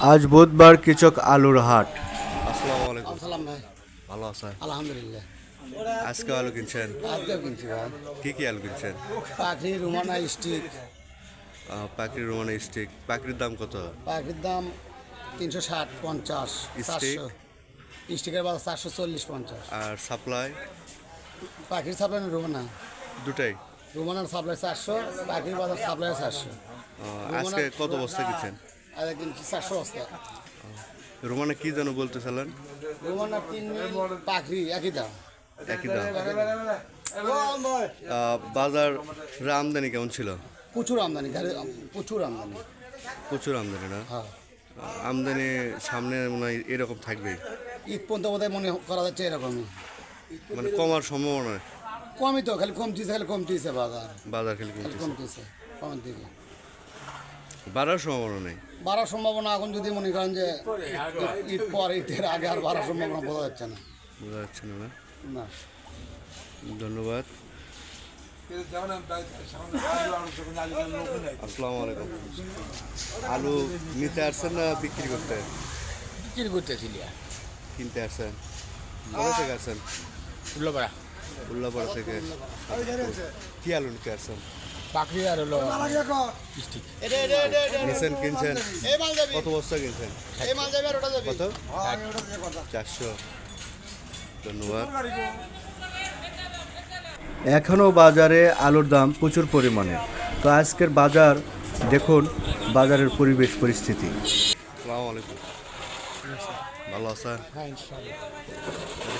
আজ বুধবার কৃষক আলুর হাট। আসসালামু আলাইকুম। সালাম ভাই। ভালো আছেন? আলহামদুলিল্লাহ। আজকে আলু কিনছেন? আজকেও কিনছি ভাই। কি কি আলু কিনছেন? পাখি রুমানা স্টিক। পাখির রোমানা স্টিক। পাখির দাম কত? পাখির দাম তিনশো ষাট পঞ্চাশ চারশো। স্টিকের বাজার চারশো চল্লিশ পঞ্চাশ। আর সাপ্লাই? পাখির সাপ্লাই না রুমানা? দুটাই। রুমানার সাপ্লাই চারশো পাখির বাজার সাপ্লাই চারশো। আজকে কত বস্তা কিনছেন? আর কিনছি চারশো বস্তা রোমানা কি যেন বলতেছিলেন রুমানা তিন মিল পাখি একই দাম। একই দাম। বাজার আমদানি কেমন ছিল? প্রচুর আমদানি প্রচুর আমদানি। প্রচুর আমদানি না? হ্যাঁ। আমদানি সামনে মনে হয় এরকম থাকবে ঈদ পর্যন্ত বোধহয় মনে করা যাচ্ছে এরকমই। মানে কমার সম্ভাবনা কমই তো খালি কমতিছে খালি কমতিছে বাজার। বাজার খেলে খালি কমতেছে। কমতিছে কমের দিকে। বাড়ার সম্ভাবনা নেই? বাড়ার সম্ভাবনা এখন যদি মনে করেন যে ঈদ- ঈদ পর ঈদের আগে আর বাড়ার সম্ভাবনা বোঝা যাচ্ছে না। বোঝা যাচ্ছে না না? না। ধন্যবাদ। আসসালামু আলাইকুম। আলু নিতে আসছেন না বিক্রি করতে? বিক্রি করতেছিলি কিনতে আসছেন? কোথা থেকে আসছেন? উল্লোপাড়া। উল্লাপাড়া থেকে। কি আলু নিতে আসছেন? পাখি আর হলো নিছেন কিনছেন কত বস্তা কিনছেন? কত? চারশো। ধন্যবাদ। এখনও বাজারে আলুর দাম প্রচুর পরিমাণে। তো আজকের বাজার দেখুন বাজারের পরিবেশ পরিস্থিতি। আলাইকুম। ভালো আছেন? হ্যাঁ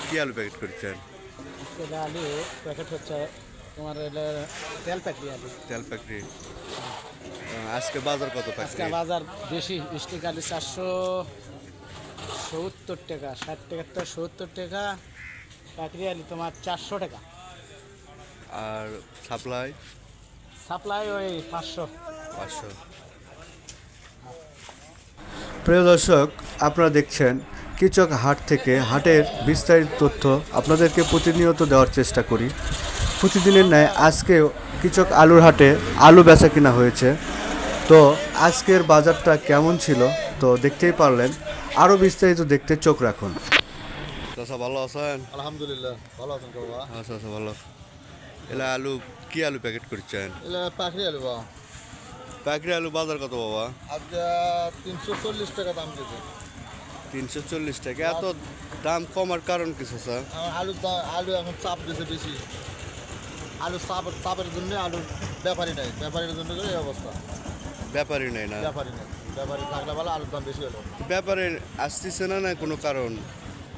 কি আলু প্যাকেট করছেন? আলু প্যাকেট হচ্ছে তোমার তেল প্যাকেট আলু তেল ফ্যাক্টরি আজকে বাজার কত আজকে বাজার বেশি স্টিক আলু চারশো সত্তর টাকা ষাট টাকার তো সত্তর টাকা। পাকড়ি আলু তোমার চারশো টাকা। আর সাপ্লাই সাপ্লাই ওই পাঁচশো। পাঁচশো। প্রিয় দর্শক আপনারা দেখছেন কৃষক হাট থেকে হাটের বিস্তারিত তথ্য। আপনাদেরকে প্রতিনিয়ত দেওয়ার চেষ্টা করি। প্রতিদিনের ন্যায় আজকেও কৃষক আলুর হাটে আলু বেচা কিনা হয়েছে। তো আজকের বাজারটা কেমন ছিল? তো দেখতেই পারলেন। আরও বিস্তারিত দেখতে চোখ রাখুন। চাষা ভালো আছেন? আলহামদুলিল্লাহ ভালো আছেন বাবা? আচ্ছা আচ্ছা ভালো। এলা আলু কি আলু প্যাকেট করছেন? এলে পাখরি আলু বাবা। প্যাকেট আলু বাজার কত বাবা? আজকে তিনশো চল্লিশ টাকা দাম দিয়েছে। তিনশো চল্লিশ টাকা। এত দাম কমার কারণ কিছু স্যার দাম আলু এখন চাপ দিয়েছে বেশি। আলু চাপ চাপের জন্য আলু ব্যাপারই নাই। ব্যাপারীর জন্য এই অবস্থা। ব্যাপারই নেই না? ব্যাপারই নেই। ব্যাপারী থাকলে ভালো আলুর দাম বেশি হলো। ব্যাপারে আসতেছে না না কোনো কারণ?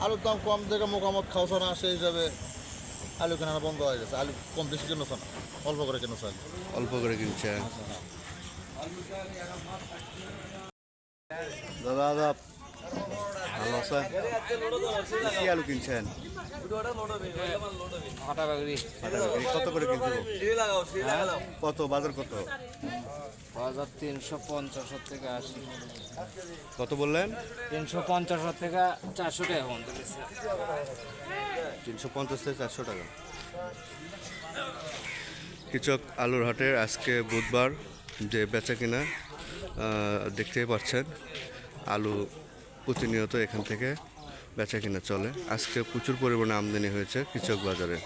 আলুর দাম কম থেকে মোকামত খাওয়া না সেই হিসাবে আলু কেনানো বন্ধ হয়ে গেছে। আলু কম বেশি কেনছে না অল্প করে কেনছে আলু। অল্প করে কিনছে। দাদা দাদা ভালো আছেন? কি আলু কিনছেন? কত করে কত বাজার কত? বাজার তিনশো পঞ্চাশ থেকে আশি। কত বললেন? তিনশো পঞ্চাশ থেকে চারশো টাকা পর্যন্ত তিনশো পঞ্চাশ থেকে চারশো টাকা। কৃষক আলুর হাটের আজকে বুধবার যে বেচা কিনা দেখতেই পাচ্ছেন আলু প্রতিনিয়ত এখান থেকে বেচা কিনা চলে। আজকে প্রচুর পরিমাণে আমদানি হয়েছে কৃষক বাজারে।